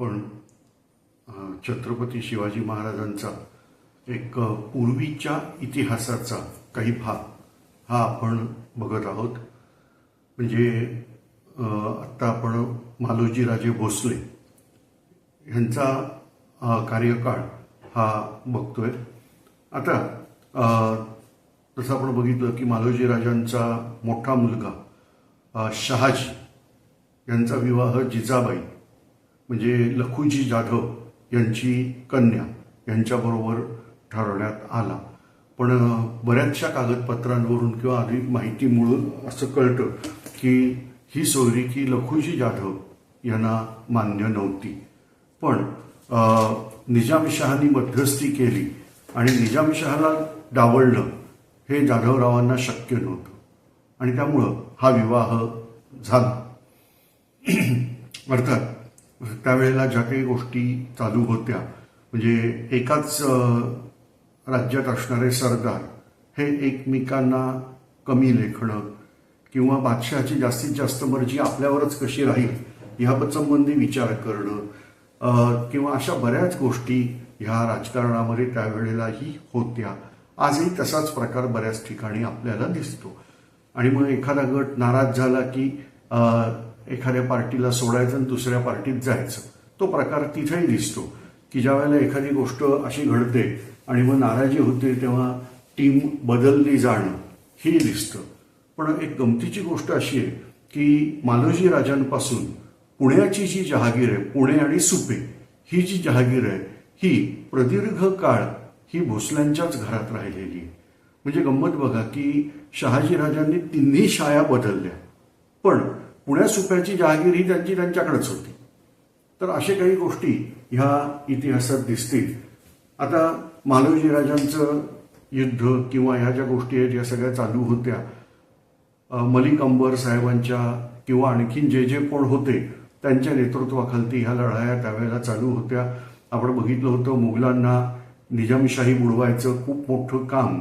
आपण छत्रपती शिवाजी महाराजांचा एक पूर्वीच्या इतिहासाचा काही भाग हा आपण बघत आहोत. म्हणजे आत्ता आपण मालोजी राजे भोसले ह्यांचा कार्यकाळ हा बघतोय. आता जसं तसं आपण बघितलं की मालोजी राजांचा मोठा मुलगा शहाजी यांचा विवाह जिजाबाई म्हणजे लखुजी जाधव यांची कन्या यांच्याबरोबर ठरवण्यात आला. पण बऱ्याचशा कागदपत्रांवरून किंवा अधिक माहिती मिळून असं कळतं की ही सोयरी की लखुजी जाधव यांना मान्य नव्हती. पण निजामशहानी मध्यस्थी केली आणि निजामशहाला डावलणं हे जाधवरावांना शक्य नव्हतं. आणि त्यामुळं हा विवाह झाला. अर्थात त्यावेळेला ज्या काही गोष्टी चालू होत्या म्हणजे एकाच राज्यात असणारे सरदार हे एकमेकांना कमी लेखणं किंवा बादशहाची जास्तीत जास्त मर्जी आपल्यावरच कशी राहील ह्या संबंधी विचार करणं किंवा अशा बऱ्याच गोष्टी ह्या राजकारणामध्ये त्यावेळेलाही होत्या. आजही तसाच प्रकार बऱ्याच ठिकाणी आपल्याला दिसतो. आणि मग एखादा गट नाराज झाला की एखाद्या पार्टीला सोडायचं आणि दुसऱ्या पार्टीत जायचं. तो प्रकार तिथेही दिसतो की ज्या वेळेला एखादी गोष्ट अशी घडते आणि मग नाराजी होते तेव्हा टीम बदलली जाणं हे दिसतं. पण एक गमतीची गोष्ट अशी आहे की मालोजी राजांपासून पुण्याची जी जहागीर आहे पुणे आणि सुपे ही जी जहागीर आहे ही प्रदीर्घ काळ ही भोसल्यांच्याच घरात राहिलेली आहे. म्हणजे गंमत बघा की शहाजी राजांनी तिन्ही शाया बदलल्या. पण पुण्या सुप्याची जहागीर ही त्यांची त्यांच्याकडेच होती. तर अशा काही गोष्टी ह्या इतिहासात दिसतील. आता मालवजी राजांचं युद्ध किंवा ह्या ज्या गोष्टी आहेत या सगळ्या चालू होत्या. मलिक अंबर साहेबांच्या किंवा आणखीन जे जे कोण होते त्यांच्या नेतृत्वाखालती ह्या लढाया त्यावेळेला चालू होत्या. आपण बघितलं होतं मुघलांना निजामशाही बुडवायचं खूप मोठं काम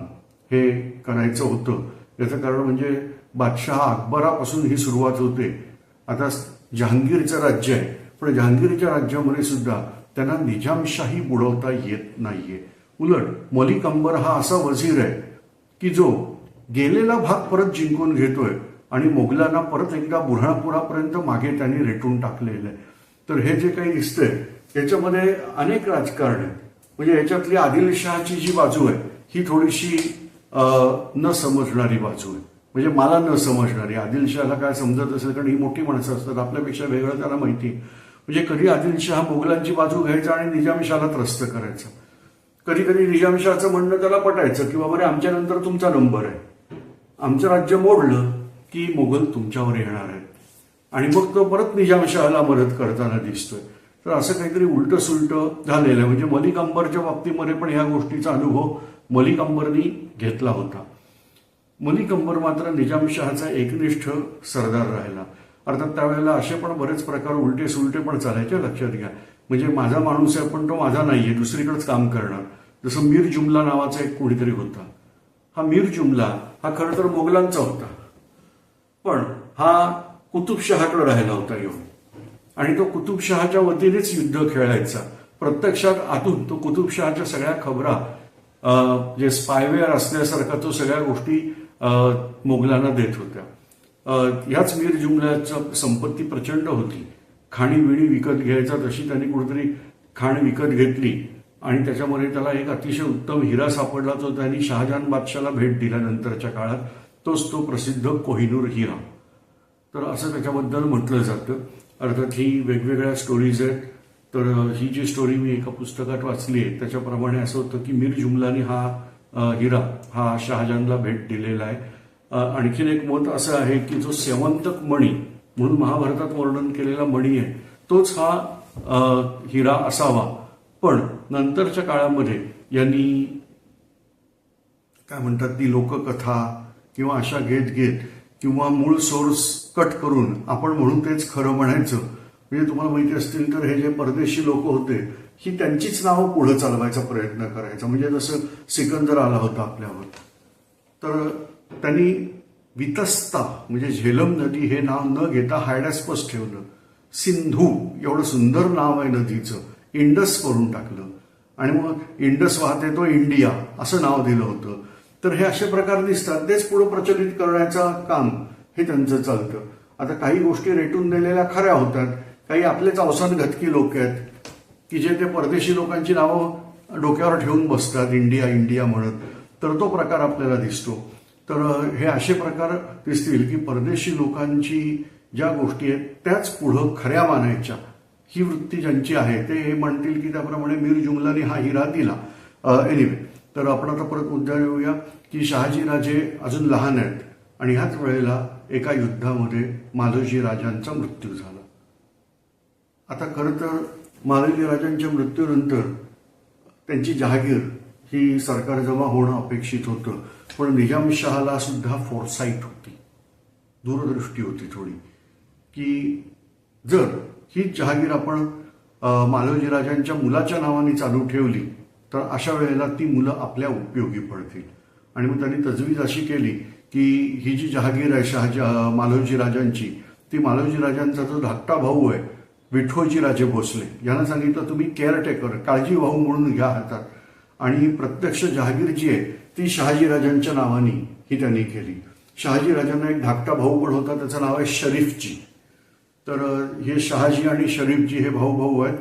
हे करायचं होतं. याचं कारण म्हणजे बादशहा अकबरापासून ही सुरुवात होते. आता जहांगीरचं राज्य आहे. पण जहांगीरच्या राज्यामध्ये सुद्धा त्यांना निजामशाही बुडवता येत नाहीये. उलट मलिक अंबर हा असा वजीर आहे की जो गेलेला भाग परत जिंकून घेतोय आणि मोगलांना परत एकदा बुऱ्हाणपुरापर्यंत मागे त्यांनी रेटून टाकलेलं आहे. तर हे जे काही दिसतंय याच्यामध्ये अनेक राजकारण आहेत म्हणजे याच्यातली आदिलशहाची जी बाजू आहे ही थोडीशी न समजणारी बाजू आहे. म्हणजे मला न समजणारी. आदिलशहाला काय समजत असेल कारण ही मोठी माणसं असतात. आपल्यापेक्षा वेगळं त्याला माहिती आहे. म्हणजे कधी आदिलशहा मोगलांची बाजू घ्यायचा आणि निजामशाला त्रस्त करायचा? कधी कधी निजामशहाचं म्हणणं त्याला पटायचं की बाबा रे आमच्यानंतर तुमचा नंबर आहे. आमचं राज्य मोडलं की मोगल तुमच्यावर येणार आहेत. आणि मग तो परत निजामशहाला मदत करताना दिसतोय. तर असं काहीतरी उलट सुलट झालेलं आहे. म्हणजे मलिक अंबरच्या बाबतीमध्ये पण ह्या गोष्टीचा अनुभव मलिक अंबरनी घेतला होता. मलिक अंबर मात्र निजामशहाचा एकनिष्ठ सरदार राहिला. अर्थात त्यावेळेला असे पण बरेच प्रकार उलटे सुलटे पण चालायचे लक्षात घ्या. म्हणजे माझा माणूस आहे पण तो माझा नाहीये दुसरीकडेच काम करणार. जसं मीर जुमला नावाचा एक कोणीतरी होता. हा मीर जुमला हा खरं तर मोगलांचा होता. पण हा कुतुबशहाकडे राहिला होता येऊन. आणि तो कुतुबशहाच्या वतीनेच युद्ध खेळायचा. प्रत्यक्षात आतून तो कुतुबशहाच्या सगळ्या खबरा जे स्पायवेअर असल्यासारखा तो सगळ्या गोष्टी मोगलांना देत होत्या. ह्याच मीर जुमल्याचं संपत्ती प्रचंड होती. खाणीविणी विकत घ्यायचा तशी त्यांनी कुठेतरी खाण विकत घेतली आणि त्याच्यामध्ये त्याला एक अतिशय उत्तम हिरा सापडला तो त्यांनी शहाजहान बादशाला भेट दिल्यानंतरच्या काळात. तोच तो प्रसिद्ध कोहिनूर हिरा. तर असं त्याच्याबद्दल म्हटलं जातं. अर्थात ही वेगवेगळ्या स्टोरीज आहेत. तर ही जी स्टोरी मी एका पुस्तकात वाचली आहे त्याच्याप्रमाणे असं होतं की मीर जुमलानी हा हिरा हा शहाजहानला भेट दिलेला आहे. आणखीन एक मत असं आहे की जो सेवंतक मणी म्हणून महाभारतात वर्णन केलेला मणी आहे तोच हा हिरा असावा. पण नंतरच्या काळामध्ये यांनी काय म्हणतात ती लोककथा किंवा अशा घेत घेत किंवा मूळ सोर्स कट करून आपण म्हणून तेच खरं म्हणायचं म्हणजे तुम्हाला माहिती असतील तर हे जे परदेशी लोक होते ही त्यांचीच नावं पुढे चालवायचा प्रयत्न करायचा. म्हणजे जसं सिकंदर आला होता आपल्यावर तर त्यांनी वितस्ता म्हणजे झेलम नदी हे नाव न घेता हायडॅस्पस ठेवलं. सिंधू एवढं सुंदर नाव आहे नदीचं इंडस करून टाकलं. आणि मग इंडस वाहते तो इंडिया असं नाव दिलं होतं. तर हे असे प्रकार दिसतात. तेच पुढे प्रचलित करण्याचं काम हे त्यांचं चालतं. आता काही गोष्टी रेटून दिलेल्या खऱ्या होतात. काही आपलेच अवसान घतकी लोक आहेत की जे ते परदेशी लोकांची नावं डोक्यावर ठेवून बसतात इंडिया इंडिया म्हणत तर तो प्रकार आपल्याला दिसतो. तर हे असे प्रकार दिसतील की परदेशी लोकांची ज्या गोष्टी आहेत त्याच पुढं खऱ्या मानायच्या. ही वृत्ती ज्यांची आहे ते हे म्हणतील की त्याप्रमाणे मीर जुमलानी हा हिरा दिला. एनिवे तर आपण आता परत मुद्दा येऊया की शहाजीराजे अजून लहान आहेत आणि ह्याच वेळेला एका युद्धामध्ये माधोजी राजांचा मृत्यू झाला. आता खरं तर मालवी राजांच्या मृत्यूनंतर त्यांची जहागीर ही सरकार जमा होणं अपेक्षित होतं. पण निजामशहाला सुद्धा फोरसाईट होती. दूरदृष्टी होती थोडी. की जर ही जहागीर आपण मालवजी राजांच्या मुलाच्या नावाने चालू ठेवली तर अशा वेळेला ती मुलं आपल्या उपयोगी पडतील. आणि मग त्यांनी तजवीज अशी केली की ही जी जहागीर आहे शहाजी मालवजी मालोजी राजांची ती मालवजी राजांचा जो धाकटा भाऊ आहे विठोजी राजे भोसले यांना सांगितलं तुम्ही केअरटेकर काळजी भाऊ म्हणून घ्या हातात. आणि प्रत्यक्ष जहागीर जी आहे ती शहाजीराजांच्या नावाने ही त्यांनी केली. शहाजीराजांना एक धाकटा भाऊ पण होता त्याचं नाव आहे शरीफजी. तर हे शहाजी आणि शरीफजी हे भाऊ भाऊ आहेत.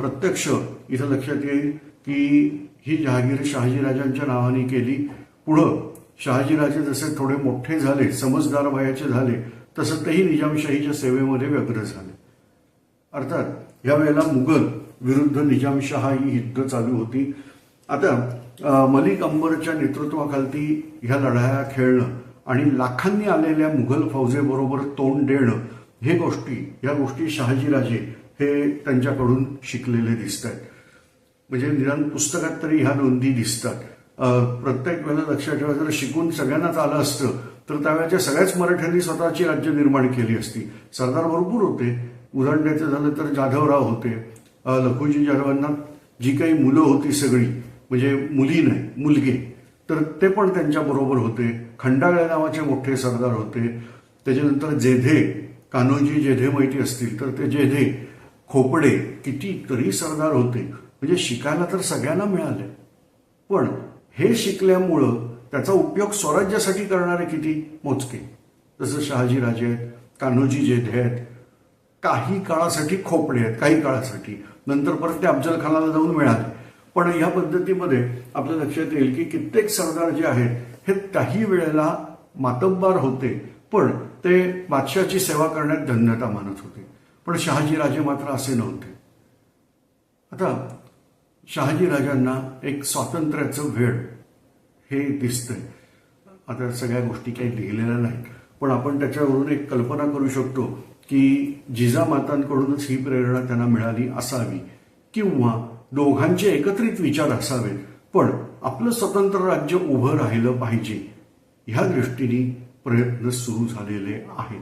प्रत्यक्ष इथं लक्षात येईल की ही जहागीर शहाजीराजांच्या नावाने केली. पुढं शहाजीराजे जसे थोडे मोठे झाले समजदार वयाचे झाले तसं तेही निजामशाहीच्या सेवेमध्ये व्यग्र झाले. अर्थात यावेळेला मुघल विरुद्ध निजामशहा ही युद्ध चालू होती. आता मलिक अंबरच्या नेतृत्वाखालती ह्या लढाया खेळणं आणि लाखांनी आलेल्या मुघल फौजेबरोबर तोंड देणं हे गोष्टी या गोष्टी शहाजीराजे हे त्यांच्याकडून शिकलेले दिसत आहेत म्हणजे निदान पुस्तकात तरी ह्या नोंदी दिसतात. प्रत्येक वेळेला लक्षात ठेवा जर शिकून सगळ्यांनाच आलं असतं तर त्यावेळेच्या सगळ्याच मराठ्यांनी स्वतःची राज्य निर्माण केली असती. सरदार भरपूर होते उदाहरण द्यायचं झालं तर जाधवराव होते. लखोजी लखुजी जाधवांना जी काही मुलं होती सगळी म्हणजे मुली नाही मुलगे तर ते पण त्यांच्याबरोबर होते. खंडागळे नावाचे मोठे सरदार होते. त्याच्यानंतर जेधे कान्होजी जेधे माहिती असतील तर ते जेधे खोपडे कितीतरी सरदार होते. म्हणजे शिकायला तर सगळ्यांना मिळाले. पण हे शिकल्यामुळं त्याचा उपयोग स्वराज्यासाठी करणारे किती? मोजके. जसं शहाजी राजे आहेत कान्होजी जेधे आहेत काही काळासाठी खोपडे आहेत काही काळासाठी. नंतर परत ते अफजल खानाला जाऊन मिळाले. पण ह्या पद्धतीमध्ये आपल्या लक्षात येईल की कित्येक सरदार जे आहेत हे काही वेळेला मातब्बार होते. पण ते बादशाची सेवा करण्यात धन्यता मानत होते. पण शहाजी राजे मात्र असे नव्हते. आता शहाजी राजांना एक स्वातंत्र्याचं वेळ हे दिसतंय. आता सगळ्या गोष्टी काही लिहिलेल्या नाहीत. पण आपण त्याच्यावरून एक कल्पना करू शकतो. की जिजामातांकडूनच ही प्रेरणा त्यांना मिळाली असावी किंवा दोघांचे एकत्रित विचार असावेत पण आपलं स्वतंत्र राज्य उभं राहिलं पाहिजे ह्या दृष्टीने प्रयत्न सुरू झालेले आहेत.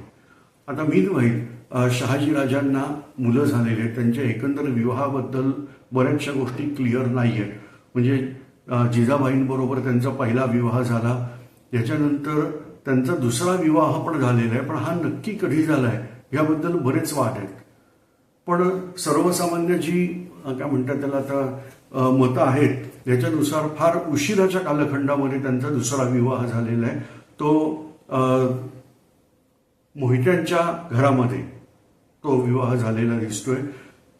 आता मीनवाईल शहाजीराजांना मुलं झालेले आहेत त्यांच्या एकंदर विवाहाबद्दल बऱ्याचशा गोष्टी क्लिअर नाही आहेत म्हणजे जिजाबाईंबरोबर त्यांचा पहिला विवाह झाला याच्यानंतर त्यांचा दुसरा विवाह पण झालेला आहे पण हा नक्की कधी झाला आहे याबद्दल बरेच वाद आहेत. पण सर्वसामान्य जी काय म्हणतात त्याला आता मतं आहेत याच्यानुसार फार उशिराच्या कालखंडामध्ये त्यांचा दुसरा विवाह झालेला आहे. तो मोहित्यांच्या घरामध्ये तो विवाह झालेला दिसतोय.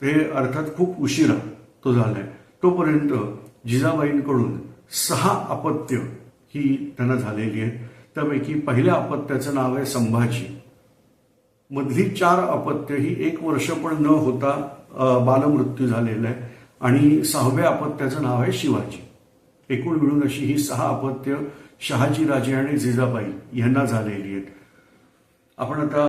ते अर्थात खूप उशिरा तो झालाय. तोपर्यंत जिजाबाईंकडून सहा अपत्य ही त्यांना झालेली आहेत. त्यापैकी पहिल्या अपत्याचं नाव आहे संभाजी. मधली चार अपत्य ही एक वर्ष पण न होता बालमृत्यू झालेला आहे. आणि सहाव्या अपत्याचं नाव आहे शिवाजी. एकूण मिळून अशी ही सहा अपत्य शहाजी राजे आणि जिजाबाई यांना झालेली आहेत. आपण आता